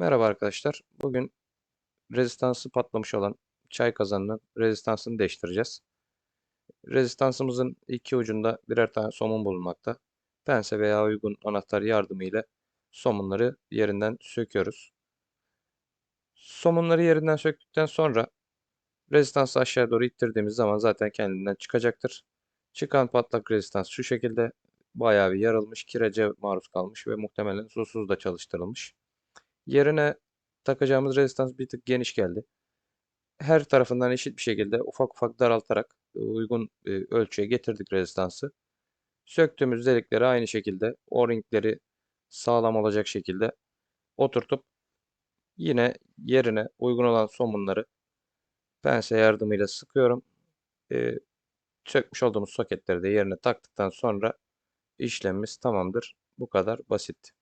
Merhaba arkadaşlar. Bugün rezistansı patlamış olan çay kazanının rezistansını değiştireceğiz. Rezistansımızın iki ucunda birer tane somun bulunmakta. Pense veya uygun anahtar yardımıyla somunları yerinden söküyoruz. Somunları yerinden söktükten sonra rezistansı aşağı doğru ittirdiğimiz zaman zaten kendinden çıkacaktır. Çıkan patlak rezistans şu şekilde bayağı bir yarılmış, kirece maruz kalmış ve muhtemelen susuz da çalıştırılmış. Yerine takacağımız rezistans bir tık geniş geldi. Her tarafından eşit bir şekilde ufak ufak daraltarak e, uygun e, ölçüye getirdik rezistansı. Söktüğümüz delikleri aynı şekilde o-ringleri sağlam olacak şekilde oturtup yine yerine uygun olan somunları pense yardımıyla sıkıyorum. E, sökmüş olduğumuz soketleri de yerine taktıktan sonra işlemimiz tamamdır. Bu kadar basit.